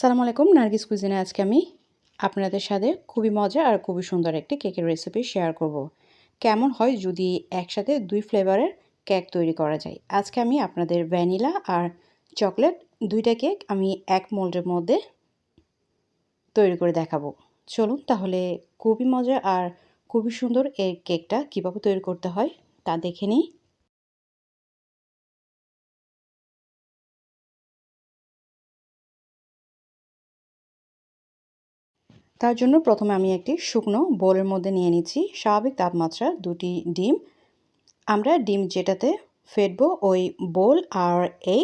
আসসালামু আলাইকুম, নার্গিস কুজিনে আজকে আমি আপনাদের সাথে খুবই মজা আর খুবই সুন্দর একটি কেকের রেসিপি শেয়ার করব। কেমন হয় যদি একসাথে দুই ফ্লেভারের কেক তৈরি করা যায়? আজকে আমি আপনাদের ভ্যানিলা আর চকলেট দুইটা কেক আমি এক মোল্ডের মধ্যে তৈরি করে দেখাবো। চলুন তাহলে খুবই মজা আর খুবই সুন্দর এই কেকটা কীভাবে তৈরি করতে হয় তা দেখে নিই। তার জন্য প্রথমে আমি একটি শুকনো বোলের মধ্যে নিয়ে নিচ্ছি। স্বাভাবিক তাপমাত্রা দুটি ডিম। আমরা ডিম যেটাতে ফেটবো ওই বোল আর এই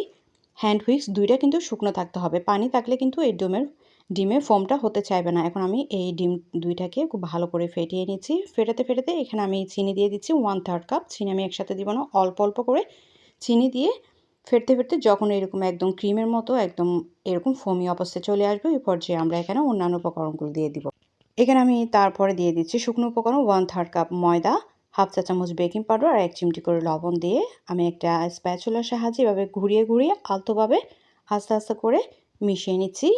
হ্যান্ড হুইক্স দুইটা কিন্তু শুকনো থাকতে হবে। পানি থাকলে কিন্তু এই ডিমের ডিমের ফোমটা হতে চাইবে না। এখন আমি এই ডিম দুইটাকে খুব ভালো করে ফেটিয়ে নিচ্ছি। ফেটাতে ফেটাতে এখানে আমি চিনি দিয়ে দিচ্ছি ওয়ান থার্ড কাপ। চিনি আমি একসাথে দিব না, অল্প অল্প করে চিনি দিয়ে ফেরতে ফেরতে যখন এরকম একদম ক্রিমের মতো একদম এরকম ফমি অবস্থায় চলে আসবে এই পর্যায়ে আমরা এখানে অন্যান্য উপকরণগুলো দিয়ে দিব। এখানে আমি তারপরে দিয়ে দিচ্ছি শুকনো উপকরণ ওয়ান থার্ড কাপ ময়দা হাফ চা চামচ বেকিং পাউডার আর এক চিমটি করে লবণ দিয়ে আমি একটা স্প্যাচুলার সাহায্যে এভাবে ঘুরিয়ে ঘুরিয়ে আলতোভাবে আস্তে আস্তে করে মিশিয়ে নিচ্ছি।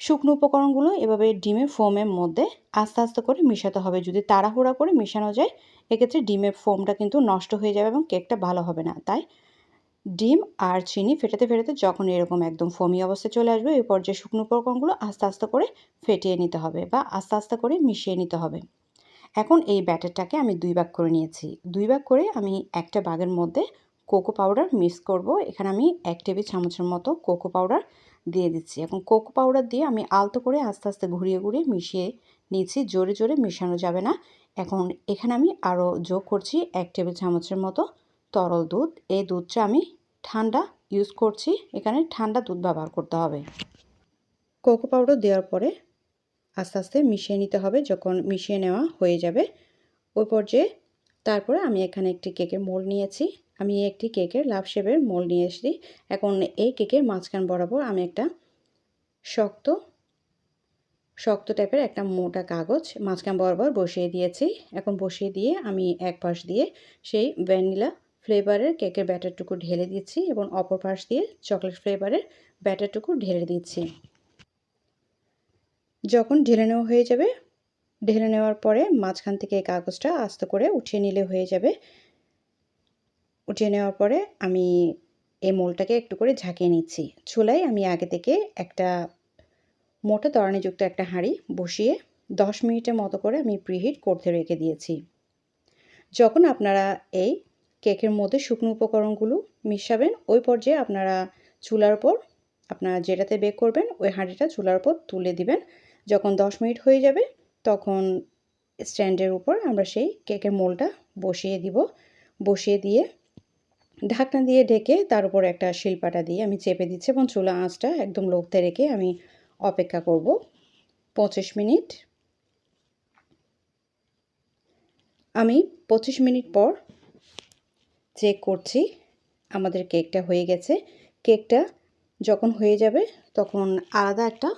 শুকনো উপকরণগুলো এভাবে ডিমের ফোমের মধ্যে আস্তে আস্তে করে মেশাতে হবে। যদি তাড়াহুড়া করে মেশানো যায়, এক্ষেত্রে ডিমের ফোমটা কিন্তু নষ্ট হয়ে যাবে এবং কেকটা ভালো হবে না। তাই ডিম আর চিনি ফেটাতে ফেটাতে যখন এরকম একদম ফমি অবস্থায় চলে আসবে এই পর্যায়ে শুকনো উপকরণগুলো আস্তে আস্তে করে ফেটিয়ে নিতে হবে বা আস্তে আস্তে করে মিশিয়ে নিতে হবে। এখন এই ব্যাটারটাকে আমি দুই ভাগ করে নিয়েছি। দুই ভাগ করে আমি একটা বাগের মধ্যে কোকো পাউডার মিক্স করব। এখানে আমি এক টেবিল চামচের মতো কোকো পাউডার দিয়ে দিচ্ছি। এখন কোকো পাউডার দিয়ে আমি আলতো করে আস্তে আস্তে ঘুরিয়ে ঘুরিয়ে মিশিয়ে নিচ্ছি জোরে জোরে মেশানো যাবে না। এখন এখানে আমি আরও যোগ করছি এক টেবিল চামচের মতো তরল দুধ, এই দুধটা আমি ঠান্ডা ইউজ করছি। এখানে ঠান্ডা দুধ ব্যবহার করতে হবে। কোকো পাউডার দেওয়ার পরে আস্তে আস্তে মিশিয়ে নিতে হবে, যখন মিশিয়ে নেওয়া হয়ে যাবে। ওই পর্যায়ে তারপরে আমি এখানে একটি কেকের মোল নিয়েছি। আমি একটি কেকের লাভ শেপের মোল নিয়ে এসেছি। এখন এই কেকের মাঝখান বরাবর আমি একটা শক্ত শক্ত টাইপের একটা মোটা কাগজ মাঝখান বরাবর বসিয়ে দিয়েছি। এখন বসিয়ে দিয়ে আমি এক পাশ দিয়ে সেই ভ্যানিলা ফ্লেভারের কেকের ব্যাটারটুকু ঢেলে দিচ্ছি এবং অপর পাশ দিয়ে চকলেট ফ্লেভারের ব্যাটারটুকু ঢেলে দিচ্ছি। যখন ঢেলে নেওয়া হয়ে যাবে, ঢেলে নেওয়ার পরে মাঝখান থেকে এই কাগজটা আস্তে করে উঠিয়ে নিলে হয়ে যাবে। উঠিয়ে নেওয়ার পরে আমি এই মোলটাকে একটু করে ঝাঁকিয়ে নিচ্ছি। চুলায় আমি আগে থেকে একটা মোটা তরানিযুক্ত একটা হাঁড়ি বসিয়ে দশ মিনিটের মতো করে আমি প্রিহিট করতে রেখে দিয়েছি। যখন আপনারা এই কেকের মধ্যে শুকনো উপকরণগুলো মিশাবেন। ওই পর্যায়ে আপনারা চুলার ওপর আপনারা যেটাতে বেক করবেন, ওই হাঁড়িটা চুলার ওপর তুলে দিবেন। যখন দশ মিনিট হয়ে যাবে, তখন স্ট্যান্ডের উপর আমরা সেই কেকের মোলটা বসিয়ে দিব। বসিয়ে দিয়ে ঢাকনা দিয়ে ঢেকে তার উপর একটা শিল্পাটা দিয়ে আমি চেপে দিচ্ছি এবং চুলা আঁচটা একদম লোকতে রেখে আমি অপেক্ষা করব। পঁচিশ মিনিট। আমি পঁচিশ মিনিট পর চেক করছি, আমাদের কেকটা হয়ে গেছে। কেকটা যখন হয়ে যাবে তখন আলাদা একটা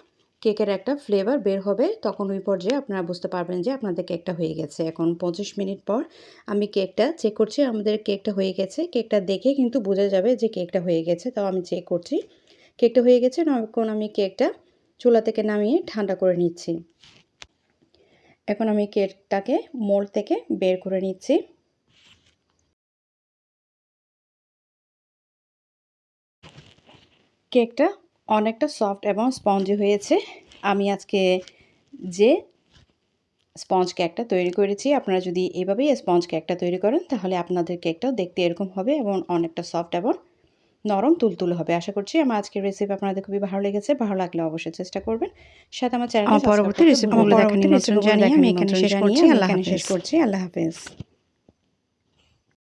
কেকের একটা ফ্লেভার বের হবে, তখন ওই পর্যায়ে আপনারা বুঝতে পারবেন যে আপনাদের কেকটা হয়ে গেছে। এখন পঁচিশ মিনিট পর আমি কেকটা চেক করছি, আমাদের কেকটা হয়ে গেছে। কেকটা দেখে কিন্তু বোঝা যাবে যে কেকটা হয়ে গেছে, তাও আমি চেক করছি। কেকটা হয়ে গেছে এখন আমি কেকটা চুলা থেকে নামিয়ে ঠান্ডা করে নিচ্ছি। এখন আমি কেকটাকে মোল্ড থেকে বের করে নিচ্ছি। কেকটা অনেকটা সফট এবং স্পঞ্জি হয়েছে। আমি আজকে যে স্পঞ্জ কেকটা তৈরি করেছি আপনারা যদি এভাবেই স্পঞ্জ কেকটা তৈরি করেন তাহলে আপনাদের কেকটাও দেখতে এরকম হবে এবং অনেকটা সফট এবং নরম তুলতুল হবে। আশা করছি আমার আজকের রেসিপি আপনাদের খুবই ভালো লেগেছে। ভালো লাগলে অবশ্যই চেষ্টা করবেন। সাথে আমার চ্যানেল পরবর্তী রেসিপি আমি এখানে শেষ করছি। আল্লাহ হাফেজ।